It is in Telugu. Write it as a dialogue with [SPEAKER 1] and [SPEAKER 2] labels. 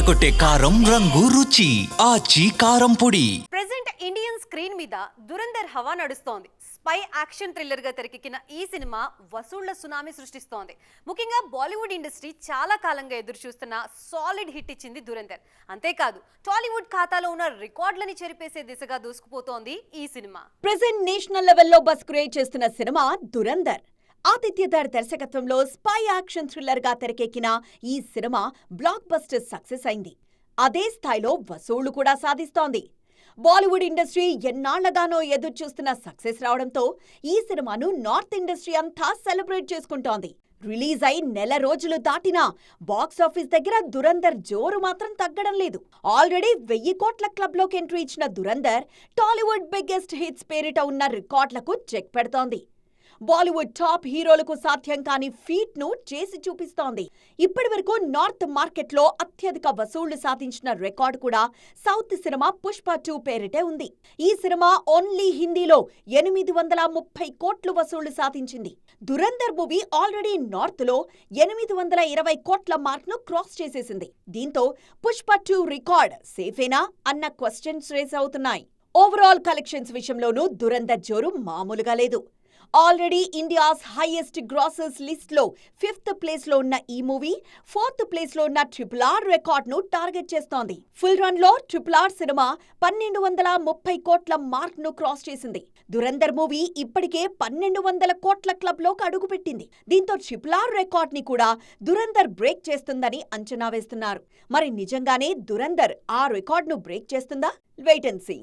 [SPEAKER 1] అదరగొట్టే కారం రంగు రుచి ఆచి కారం పొడి.
[SPEAKER 2] ప్రెసెంట్ ఇండియన్ స్క్రీన్ మీద దురందర్ హవా నడుస్తోంది. స్పై యాక్షన్ థ్రిల్లర్గా తెరకెక్కిన ఈ సినిమా వసూళ్ళ సునామీ సృష్టిస్తోంది. ముఖ్యంగా బాలీవుడ్ ఇండస్ట్రీ చాలా కాలంగా ఎదురు చూస్తున్న సాలిడ్ హిట్ ఇచ్చింది దురందర్ అంతేకాదు టాలీవుడ్ ఖాతాలో ఉన్న రికార్డులని చెరిపేసే దిశగా దూసుకుపోతోంది ఈ సినిమా.
[SPEAKER 3] ప్రెసెంట్ నేషనల్ లెవెల్లో బస్ క్రియేట్ చేస్తున్న సినిమా దురందర్ ఆదిత్యధర్ దర్శకత్వంలో స్పై యాక్షన్ థ్రిల్లర్గా తెరకెక్కిన ఈ సినిమా బ్లాక్ బస్టర్ సక్సెస్ అయింది. అదే స్థాయిలో వసూళ్ళు కూడా సాధిస్తోంది. బాలీవుడ్ ఇండస్ట్రీ ఎన్నాళ్ళగానో ఎదురు చూస్తున్న సక్సెస్ రావడంతో ఈ సినిమాను నార్త్ ఇండస్ట్రీ అంతా సెలబ్రేట్ చేసుకుంటోంది. రిలీజ్ అయి నెల రోజులు దాటినా బాక్స్ ఆఫీస్ దగ్గర దురందర్ జోరు మాత్రం తగ్గడం లేదు. ఆల్రెడీ వెయ్యి కోట్ల క్లబ్లోకి ఎంట్రీ ఇచ్చిన దురందర్ టాలీవుడ్ బిగ్గెస్ట్ హిట్స్ పేరిట ఉన్న రికార్డులకు చెక్ పెడుతోంది. బాలీవుడ్ టాప్ హీరోలకు సాధ్యం కాని ఫీట్ను చేసి చూపిస్తోంది. ఇప్పటి వరకు నార్త్ మార్కెట్లో అత్యధిక వసూళ్ళు సాధించిన రికార్డు కూడా సౌత్ సినిమా పుష్ప టూ పేరిటే ఉంది. ఈ సినిమా ఓన్లీ హిందీలో ఎనిమిది వందల ముప్పై కోట్లు వసూళ్ళు సాధించింది. దురందర్ మూవీ ఆల్రెడీ నార్త్లో ఎనిమిది వందల ఇరవై కోట్ల మార్క్ను క్రాస్ చేసేసింది. దీంతో పుష్ప టూ రికార్డ్ సేఫేనా అన్న క్వశ్చన్స్ రేస్ అవుతున్నాయి. ఓవరాల్ కలెక్షన్స్ విషయంలోనూ దురంధర్ జోరు మామూలుగా లేదు. ఆల్రెడీ ఇండియాస్ హైయెస్ట్ గ్రాసెస్ లిస్ట్లో ఫిఫ్త్ ప్లేస్లో ఉన్న ఈ మూవీ ఫోర్త్ ప్లేస్లో ఉన్న ట్రిపుల్ ఆర్ రికార్డ్ను టార్గెట్ చేస్తోంది. ఫుల్ రన్లో ట్రిపుల్ ఆర్ సినిమా పన్నెండు వందల ముప్పై కోట్ల మార్క్ను క్రాస్ చేసింది. దురందర్ మూవీ ఇప్పటికే పన్నెండు వందల కోట్ల క్లబ్లోకి అడుగుపెట్టింది దీంతో ట్రిపుల్ ఆర్ రికార్డ్ని కూడా దురందర్ బ్రేక్ చేస్తుందని అంచనా వేస్తున్నారు. మరి నిజంగానే దురందర్ ఆ రికార్డ్ను బ్రేక్ చేస్తుందా? Wait and see.